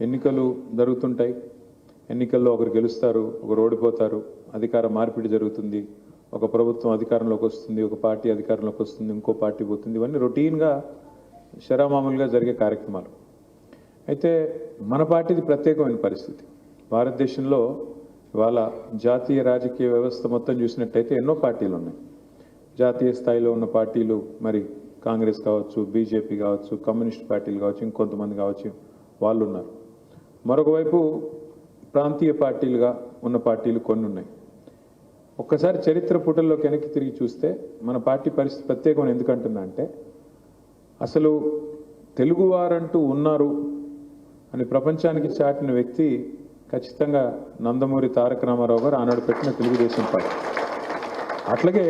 ఎన్నికలు జరుగుతుంటాయి. ఎన్నికల్లో ఒకరు గెలుస్తారు ఒకరు ఓడిపోతారు. అధికార మార్పిడి జరుగుతుంది. ఒక ప్రభుత్వం అధికారంలోకి వస్తుంది ఒక పార్టీ అధికారంలోకి వస్తుంది ఇంకో పార్టీ పోతుంది. ఇవన్నీ రొటీన్గా శరామామూలుగా జరిగే కార్యక్రమాలు. అయితే మన పార్టీది ప్రత్యేకమైన పరిస్థితి. భారతదేశంలో ఇవాళ జాతీయ రాజకీయ వ్యవస్థ మొత్తం చూసినట్టయితే ఎన్నో పార్టీలు ఉన్నాయి. జాతీయ స్థాయిలో ఉన్న పార్టీలు మరి కాంగ్రెస్ కావచ్చు బీజేపీ కావచ్చు కమ్యూనిస్ట్ పార్టీలు కావచ్చు ఇంకొంతమంది కావచ్చు వాళ్ళు ఉన్నారు మరొకవైపు ప్రాంతీయ పార్టీలుగా ఉన్న పార్టీలు కొన్ని ఉన్నాయి. ఒక్కసారి చరిత్ర పుటల్లో వెనక్కి తిరిగి చూస్తే మన పార్టీ పరిస్థితి ప్రత్యేకమైన ఎందుకంటున్నా అంటే అసలు తెలుగువారంటూ ఉన్నారు అని ప్రపంచానికి చాటిన వ్యక్తి ఖచ్చితంగా నందమూరి తారక రామారావు గారు ఆనాడు పెట్టిన తెలుగుదేశం పార్టీ. అట్లాగే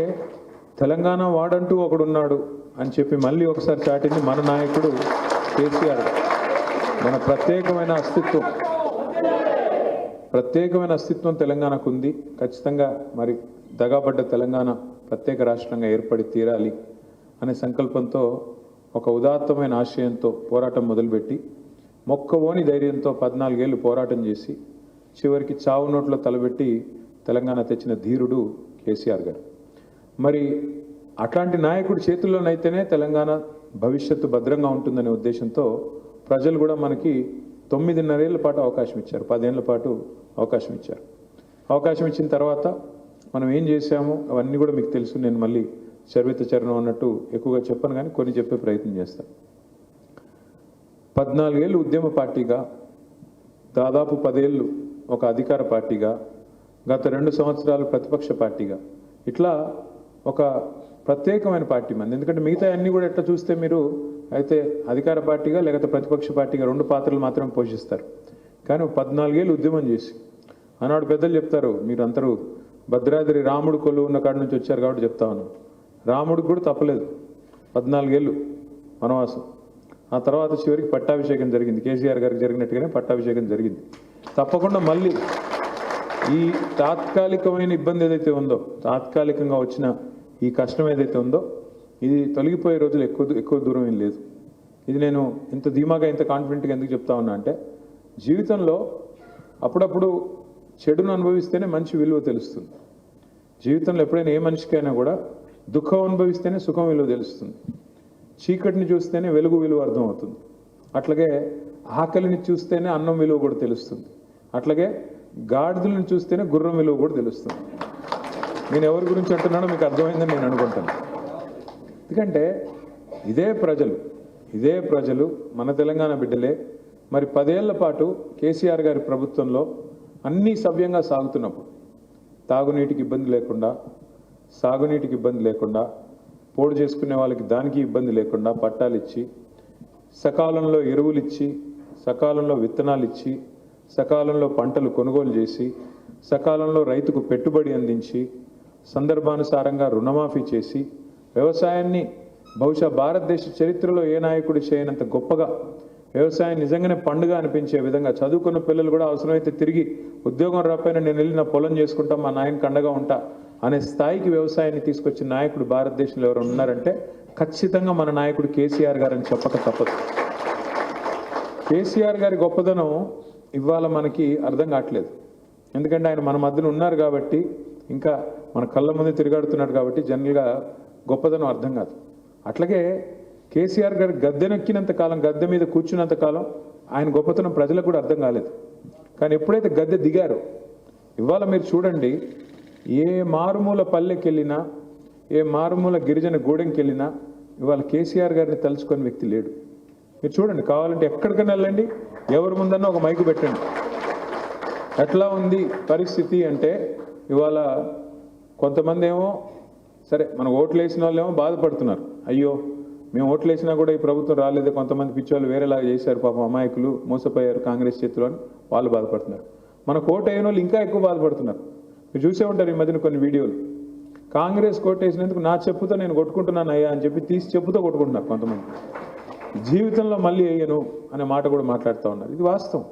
తెలంగాణ వాడంటూ ఒకడున్నాడు అని చెప్పి మళ్ళీ ఒకసారి చాటింది మన నాయకుడు కేసీఆర్ మన ప్రత్యేకమైన అస్తిత్వం ప్రత్యేకమైన అస్తిత్వం తెలంగాణకు ఉంది ఖచ్చితంగా మరి దగాబడ్డ తెలంగాణ ప్రత్యేక రాష్ట్రంగా ఏర్పడి తీరాలి అనే సంకల్పంతో ఒక ఉదాత్తమైన ఆశయంతో పోరాటం మొదలుపెట్టి మొక్కవోని ధైర్యంతో పద్నాలుగేళ్ళు పోరాటం చేసి చివరికి చావు నోట్లో తలబెట్టి తెలంగాణ తెచ్చిన ధీరుడు కేసీఆర్ గారు. మరి అట్లాంటి నాయకుడి చేతుల్లోనైతేనే తెలంగాణ భవిష్యత్తు భద్రంగా ఉంటుందనే ఉద్దేశంతో ప్రజలు కూడా మనకి తొమ్మిదిన్నరేళ్ళ పాటు అవకాశం ఇచ్చారు పదేళ్ళ పాటు అవకాశం ఇచ్చారు. అవకాశం ఇచ్చిన తర్వాత మనం ఏం చేశాము? అవన్నీ కూడా మీకు తెలుసు నేను మళ్ళీ చరిత చరణం అన్నట్టు ఎక్కువగా చెప్పను కానీ కొన్ని చెప్పే ప్రయత్నం చేస్తాను పద్నాలుగేళ్ళు ఉద్యమ పార్టీగా దాదాపు పదేళ్ళు ఒక అధికార పార్టీగా గత రెండు సంవత్సరాలు ప్రతిపక్ష పార్టీగా ఇట్లా ఒక ప్రత్యేకమైన పార్టీ మంది. ఎందుకంటే మిగతా అన్ని కూడా ఎట్లా చూస్తే మీరు అయితే అధికార పార్టీగా లేకపోతే ప్రతిపక్ష పార్టీగా రెండు పాత్రలు మాత్రమే పోషిస్తారు. కానీ పద్నాలుగేళ్ళు ఉద్యమం చేసి ఆనాడు పెద్దలు చెప్తారు మీరు అందరూ భద్రాద్రి రాముడు కొలు ఉన్న కాడి నుంచి వచ్చారు కాబట్టి చెప్తా ఉన్నాను రాముడికి కూడా తప్పలేదు. పద్నాలుగేళ్ళు వనవాసం. ఆ తర్వాత చివరికి పట్టాభిషేకం జరిగింది. కేసీఆర్ గారికి జరిగినట్టుగానే పట్టాభిషేకం జరిగింది. తప్పకుండా మళ్ళీ ఈ తాత్కాలికమైన ఇబ్బంది ఏదైతే ఉందో తాత్కాలికంగా వచ్చిన ఈ కష్టం ఏదైతే ఉందో ఇది తొలగిపోయే రోజులు ఎక్కువ ఎక్కువ దూరం ఏం లేదు. ఇది నేను ఇంత ధీమాగా ఇంత కాన్ఫిడెంట్గా ఎందుకు చెప్తా ఉన్నా అంటే జీవితంలో అప్పుడప్పుడు చెడును అనుభవిస్తేనే మంచి విలువ తెలుస్తుంది. జీవితంలో ఎప్పుడైనా ఏ మనిషికైనా కూడా దుఃఖం అనుభవిస్తేనే సుఖం విలువ తెలుస్తుంది. చీకటిని చూస్తేనే వెలుగు విలువ అర్థమవుతుంది. అట్లాగే ఆకలిని చూస్తేనే అన్నం విలువ కూడా తెలుస్తుంది. అట్లాగే గాడిదలను చూస్తేనే గుర్రం విలువ కూడా తెలుస్తుంది. నేను ఎవరి గురించి అంటున్నానో మీకు అర్థమైందని నేను అనుకుంటాను. ఎందుకంటే ఇదే ప్రజలు ఇదే ప్రజలు మన తెలంగాణ బిడ్డలే. మరి పదేళ్ళ పాటు కేసీఆర్ గారి ప్రభుత్వంలో అన్నీ సవ్యంగా సాగుతున్నప్పుడు తాగునీటికి ఇబ్బంది లేకుండా సాగునీటికి ఇబ్బంది లేకుండా పోడు చేసుకునే వాళ్ళకి దానికి ఇబ్బంది లేకుండా పట్టాలు ఇచ్చి సకాలంలో ఎరువులు ఇచ్చి సకాలంలో విత్తనాలు ఇచ్చి సకాలంలో పంటలు కొనుగోలు చేసి సకాలంలో రైతుకు పెట్టుబడి అందించి సందర్భానుసారంగా రుణమాఫీ చేసి వ్యవసాయాన్ని బహుశా భారతదేశ చరిత్రలో ఏ నాయకుడు చేయనంత గొప్పగా వ్యవసాయం నిజంగానే పండుగ అనిపించే విధంగా చదువుకున్న పిల్లలు కూడా అవసరమైతే తిరిగి ఉద్యోగం రాపైన నేను వెళ్ళి నా పొలం చేసుకుంటా మా నాయనకి అండగా ఉంటా అనే స్థాయికి వ్యవసాయాన్ని తీసుకొచ్చిన నాయకుడు భారతదేశంలో ఎవరు ఉన్నారంటే ఖచ్చితంగా మన నాయకుడు కేసీఆర్ గారని చెప్పక తప్పదు. కేసీఆర్ గారి గొప్పదనం ఇవాళ మనకి అర్థం కావట్లేదు. ఎందుకంటే ఆయన మన మధ్యన ఉన్నారు కాబట్టి ఇంకా మన కళ్ళ ముందు తిరిగాడుతున్నాడు కాబట్టి జనరల్గా గొప్పదనం అర్థం కాదు. అట్లాగే కేసీఆర్ గారు గద్దెనెక్కినంత కాలం గద్దె మీద కూర్చున్నంత కాలం ఆయన గొప్పతనం ప్రజలకు కూడా అర్థం కాలేదు. కానీ ఎప్పుడైతే గద్దె దిగారో ఇవాళ మీరు చూడండి ఏ మారుమూల పల్లెకి వెళ్ళినా ఏ మారుమూల గిరిజన గూడెంకి వెళ్ళినా ఇవాళ కేసీఆర్ గారిని తలుచుకొని వ్యక్తి లేడు. మీరు చూడండి కావాలంటే ఎక్కడికైనా వెళ్ళండి ఎవరి ముందన్నా ఒక మైకు పెట్టండి. ఎట్లా ఉంది పరిస్థితి అంటే ఇవాళ కొంతమంది ఏమో సరే మన ఓట్లు వేసిన వాళ్ళు ఏమో బాధపడుతున్నారు. అయ్యో మేము ఓట్లు వేసినా కూడా ఈ ప్రభుత్వం రాలేదు కొంతమంది పిచ్చోళ్ళు వేరేలాగా చేశారు పాపం అమాయకులు మోసపోయారు కాంగ్రెస్ చేతిలో అని వాళ్ళు బాధపడుతున్నారు. మన కోట్ అయిన వాళ్ళు ఇంకా ఎక్కువ బాధపడుతున్నారు. మీరు చూసే ఉంటారు ఈ మధ్యన కొన్ని వీడియోలు. కాంగ్రెస్ కోట వేసినందుకు నా చెప్పుతో నేను కొట్టుకుంటున్నాను అయ్యా అని చెప్పి తీసి చెప్పుతో కొట్టుకుంటున్నారు కొంతమంది. జీవితంలో మళ్ళీ అయ్యను అనే మాట కూడా మాట్లాడుతూ ఉన్నారు. ఇది వాస్తవం.